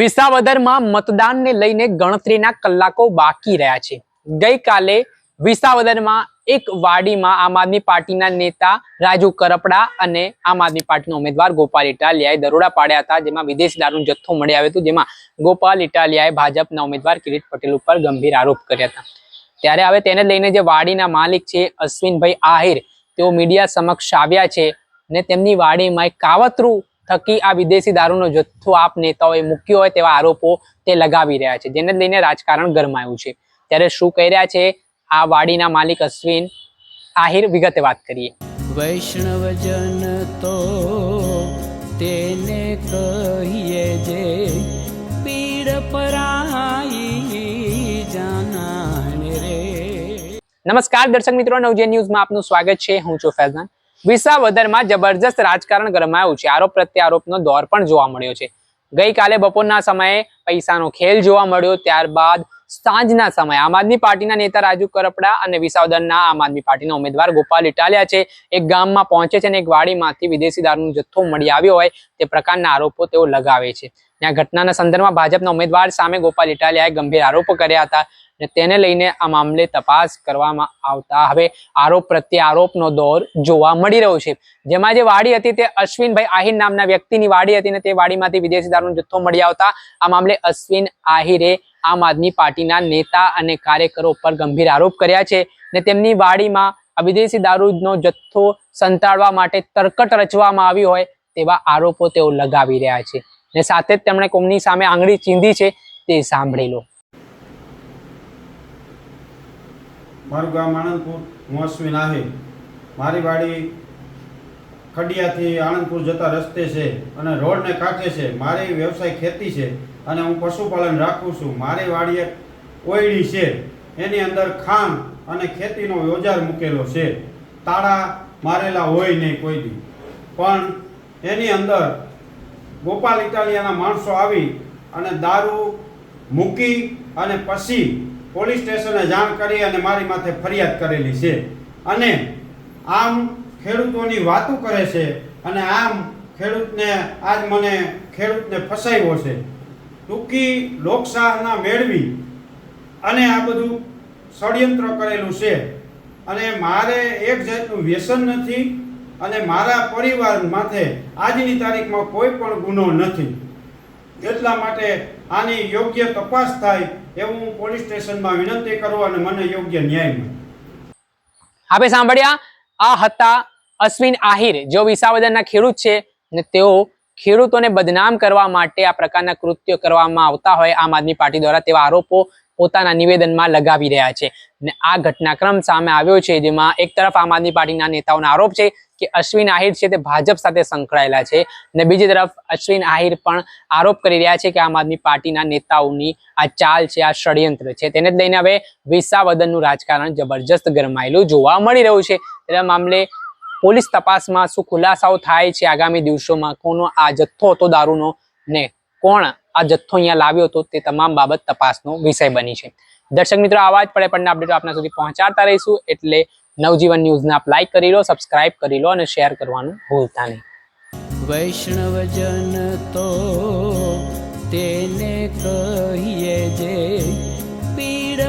વિસાવદરમાં મતદાનને લઈને ગણતરીના કલાકો બાકી રહ્યા છે. ગઈકાલે વિસાવદરમાં એક વાડીમાં આમ આદમી પાર્ટીના નેતા રાજુ કરપડા અને આમ આદમી પાર્ટીના ઉમેદવાર ગોપાલ ઇટાલિયાએ દરોડા પાડ્યા હતા, જેમાં વિદેશી દારૂનો જથ્થો મળી આવ્યો હતો, જેમાં ગોપાલ ઇટાલિયાએ ભાજપના ઉમેદવાર કિરીટ પટેલ ઉપર ગંભીર આરોપ કર્યા હતા. ત્યારે હવે તેને લઈને જે વાડીના માલિક છે અશ્વિનભાઈ આહિર, તેઓ મીડિયા સમક્ષ આવ્યા છે ને તેમની વાડીમાં એક કાવતરું થકી આ વિદેશી દારૂનો જથ્થો આપ નેતાઓએ મૂક્યો હોય તેવા આરોપો તે લગાવી રહ્યા છે જેને લઈને રાજકારણ ગરમાયું છે. ત્યારે શું કહી રહ્યા છે? આ વાડીના માલિક અશ્વિન આહિર વિગતે વાત કરીએ. વૈષ્ણવજન તો તેને કહીએ જે પીડ પરાઈ જાનાને રે. નમસ્કાર દર્શક મિત્રો નવજે ન્યૂઝમાં આપનું સ્વાગત છે. હું છું ફૈઝાન. વિસાવદરમાં જબરજસ્ત રાજકારણ ગરમાયું છે. આરોપ પ્રત્યે આરોપનો દોર પણ જોવા મળ્યો છે. ગઈકાલે બપોરના સમયે પૈસાનો ખેલ જોવા મળ્યો, ત્યારબાદ સાંજના સમયે આમ આદમી પાર્ટીના નેતા રાજુ કરપડા અને વિસાવદરના આમ આદમી પાર્ટીના ઉમેદવાર ગોપાલ ઇટાલિયા છે. એક ગામમાં પહોંચે છે અને એક વાડીમાંથી વિદેશી દારૂનો જથ્થો મળી આવ્યો હોય તે પ્રકારના આરોપો તેઓ લગાવે છે. ત્યાં ઘટનાના સંદર્ભમાં ભાજપના ઉમેદવાર સામે ગોપાલ ઇટાલિયાએ ગંભીર આરોપો કર્યા હતા. અને તેને લઈને આ મામલે તપાસ કરવામાં આવતા હવે આરોપ પ્રત્યે આરોપનો દોર જોવા મળી રહ્યો છે. જેમાં જે વાડી હતી તે અશ્વિનભાઈ આહિર નામના વ્યક્તિની વાડી હતી ને તે વાડીમાંથી વિદેશી દારૂનો જથ્થો મળી આવતા આ મામલે અશ્વિન આહિરે આમ આદમી પાર્ટીના નેતા અને કાર્યકરો પર ગંભીર આરોપ કર્યા છે ને તેમની વાડીમાં આ વિદેશી દારૂનો જથ્થો સંતાડવા માટે તરકટ રચવામાં આવી હોય તેવા આરોપો તેઓ લગાવી રહ્યા છે. ને સાથે જ તેમણે કોમની સામે આંગળી ચીંધી છે તે સાંભળી લો. મારું ગામ આણંદપુર, હું અશ્વિન આહિર. મારી વાડી ખડિયાથી આણંદપુર જતા રસ્તે છે અને રોડને કાંઠે છે. મારી વ્યવસાય ખેતી છે અને હું પશુપાલન રાખું છું. મારી વાડી એક ઓયડી છે. એની અંદર ખાંડ અને ખેતીનો યોજાર મૂકેલો છે. તાળા મારેલા હોય નહીં કોઈ દી પણ એની અંદર ગોપાલ ઇટાલિયાના માણસો આવી અને દારૂ મૂકી અને પછી પોલીસ સ્ટેશને જાણ કરી અને મારી માથે ફરિયાદ કરેલી છે. અને આમ ખેડૂતોની વાતો કરે છે અને આમ ખેડૂતને આજ મને ખેડૂતને ફસાયો છે. ટૂંકી લોકશાહના મેળવી અને આ બધું ષડયંત્ર કરેલું છે. અને મારે એક જાતનું વ્યસન નથી અને મારા પરિવાર માથે આજની તારીખમાં કોઈ પણ ગુનો નથી. એટલા માટે આની યોગ્ય તપાસ થાય એવું હું પોલીસ સ્ટેશનમાં વિનંતી કરું અને મને યોગ્ય ન્યાય મળે. આપે સાંભળ્યા? આ હતા અશ્વિન આહિર, જેઓ વિસાવદરના ખેડૂત છે ને તેઓ ખેડૂતોને બદનામ કરવા માટે આ પ્રકારના કૃત્યો કરવામાં આવતા હોય આમ આદમી પાર્ટી દ્વારા તેવા આરોપો પોતાના નિવેદનમાં લગાવી રહ્યા છે. ને આ ઘટનાક્રમ સામે આવ્યો છે, જેમાં એક તરફ આમ આદમી પાર્ટીના નેતાઓનો આરોપ છે કે અશ્વિન આહિર છે તે ભાજપ સાથે સંકળાયેલા છે ને બીજી તરફ અશ્વિન આહિર પણ આરોપ કરી રહ્યા છે કે આમ આદમી પાર્ટીના નેતાઓની આ ચાલ છે, આ ષડયંત્ર છે. તેને જ લઈને હવે વિસાવદનનું રાજકારણ જબરજસ્ત ગરમાયેલું જોવા મળી રહ્યું છે. તેના મામલે પોલીસ તપાસમાં શું ખુલાસાઓ થાય છે આગામી દિવસોમાં, કોનો આ જથ્થો હતો, દારૂનો ને કોણ આ જથ્થો અહીંયા લાવ્યો હતો તે તમામ બાબત તપાસનો વિષય બની છે. દર્શક મિત્રો, આવા જ પડે પડના અપડેટો આપના સુધી પહોંચાડતા રહીશું. એટલે નવજીવન ન્યૂઝને આપ લાઈક કરી લો સબસ્ક્રાઇબ કરી લો અને શેર કરવાનું ભૂલતા નહીં. વૈષ્ણવજન તો તેને કહીએ જે પીડ